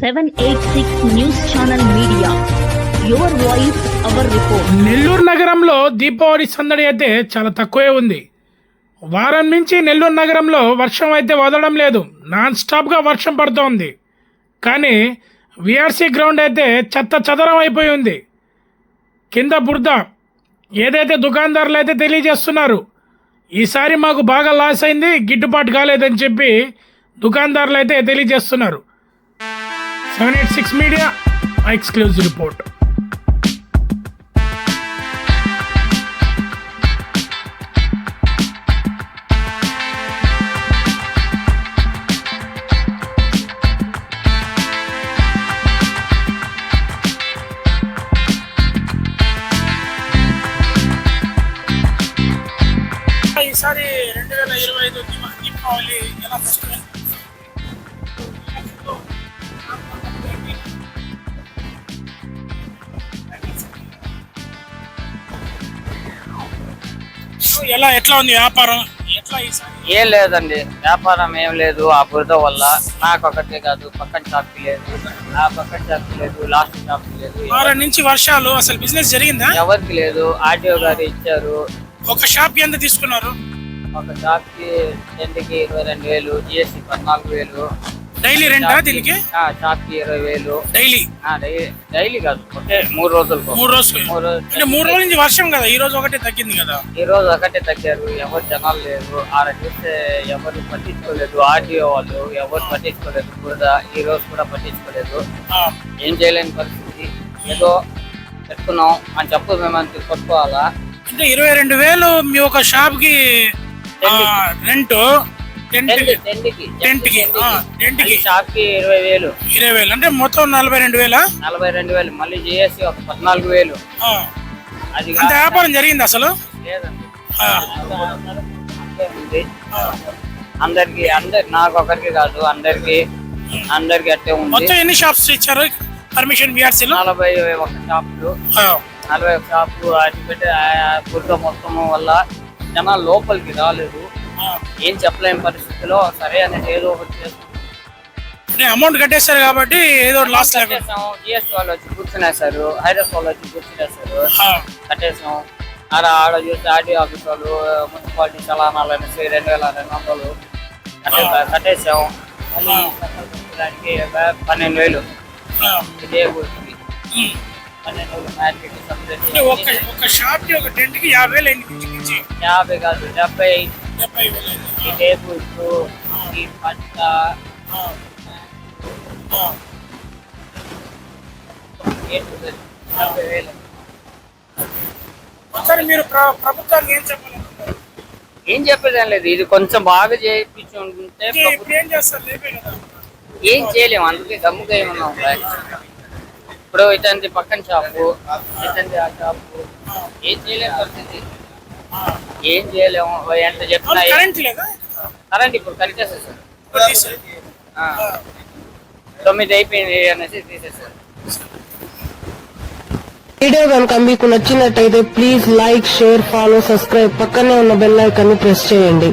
786 News Nellore నగరంలో దీపావళి సందడి అయితే చాలా తక్కువే ఉంది. వారం నుంచి నెల్లూరు నగరంలో వర్షం అయితే వదలడం లేదు. నాన్ స్టాప్గా వర్షం పడుతోంది. కానీ విఆర్సీ గ్రౌండ్ అయితే చెత్త చదరం అయిపోయి ఉంది. కింద బురద. ఏదైతే దుకాణదారులు అయితే తెలియజేస్తున్నారు ఈసారి మాకు బాగా లాస్ అయింది గిట్టుబాటు కాలేదని చెప్పి దుకాణదారులు అయితే తెలియజేస్తున్నారు. Seven eight six media exclusive report. ఈసారి రెండు వేల ఇరవై ఐదు దీపావళి ఎలా ఫెస్టివల్ ఎలా ఎట్లా ఉంది వ్యాపారం? ఎట్లా ఏం లేదండి వ్యాపారం ఏం లేదు ఆ బురద వల్ల. నాకు ఒకటే కాదు పక్కన షాప్కి లేదు ఆ పక్కన షాప్కి లేదు లాస్ట్ షాప్కి లేదు. వారం నుంచి వర్షాలు అసలు బిజినెస్ జరిగిందా? ఎవరికి లేదు ఆర్టీఓ గారు ఇచ్చారు. ఒక షాప్కి ఎంత తీసుకున్నారు? ఒక షాప్కి టెన్కి ఇరవై రెండు వేలు జిఎస్టీ పద్నాలుగు వేలు. డైలీ రెంటా దీనికి? ఆ, షాప్కి ఇరవై వేలు. డైలీ? డైలీ కాదు మూడు రోజులు మూడు రోజులు? అంటే మూడు రోజుల నుంచి వర్షం కదా ఈ రోజు ఒకటే తగ్గింది కదా. ఈ రోజు ఒకటే తగ్గారు ఎవరు జనాలు లేరు ఆడ చూస్తే ఎవరు పట్టించుకోలేదు ఆర్టీఓ వాళ్ళు ఎవరు పట్టించుకోలేదు బురద ఈ రోజు కూడా పట్టించుకోలేదు. ఆ, ఏం చేయలేని పరిస్థితి. ఏదో పెట్టుకున్నాం అని చెప్పు మేము అంత కొట్టుకోవాలా? అంటే ఇరవై రెండు వేలు మీ ఒక షాప్కి రెంట్. టెంట్ టెంట్ టెంట్కి, ఆ, టెంట్కి. షాప్కి ఇరవై వేలు. ఇరవై వేలు. అంటే మొత్తం నలభై రెండు వేల? నలభై రెండు వేలు. మళ్ళీ జిఎస్టీ ఒక పద్నాలుగు వేలు. అది అంత వ్యాపారం జరిగింది అసలు? లేదండి. ఉంది అందరికి అందరి నాకు ఒకరికి కాదు అందరికి అందరికి అట్టే ఉంది. మొత్తం ఎన్ని షాప్స్ ఇచ్చారు? పర్మిషన్ బిఆర్సీలో నలభై ఒక షాపులు. నలభై ఒక షాపు అది పెట్టి బుర్గ మొత్తం వల్ల జనాలు లోపలికి రాలేదు. ఏం చెప్పలేని పరిస్థితిలో సరే అనేది ఏదో ఒకటి చేసుకుంటాం అమౌంట్ కట్టేశారు కాబట్టి ఏదో లాస్ కట్టేసాం జిఎస్టీ వాళ్ళు వచ్చి కూర్చునేస్తారు హైదరాబాద్ వాళ్ళు వచ్చి కూర్చునేస్తారు కట్టేసాం ఆడ ఆడ చూస్తే ఆర్టీ ఆఫీస్ వాళ్ళు మున్సిపాలిటీ చలానాలు అనేసి రెండు వేల రెండు వందలు కట్టే- కట్టేసాం దానికి పన్నెండు వేలు. ఇదే ఉమ్. పన్నెండు వేలు మార్కెట్ ఒక ఒక యాభై వేలు యాభై కాదు డెబ్బై అయింది. ఈ టేబుల్స్ ఈ పట్ట వేలు ఒకసారి మీరు ప్ర- ప్రభుత్వానికి ఏం చెప్పాలనుకుంటారు ఏం చెప్పేదేం లేదు. ఇది కొంచెం బాగా చేయించి ఉంటే అంటే ఇప్పుడు ఏం చేస్తారు? లేపే కదా. ఏం చేయలేము అందుకే గమ్ముగా ఏమన్నాం ఇప్పుడు ఇతంది పక్కన షాపు ఇతంది ఆ షాపు ఏం చేయలేము పరిస్థితి? ఏం చేయలేము. ఎంత చెప్పినా ఏం- కరెంట్ లేదా? కరెంట్ ఇప్పుడు కట్టేసేసారు. తొమ్మిది అయిపోయింది అనేసి తీసేసారు వీడియో కనుక మీకు నచ్చినట్టయితే please like share follow subscribe. పక్కనే ఉన్న బెల్ ఐకాన్ని ప్రెస్ చేయండి.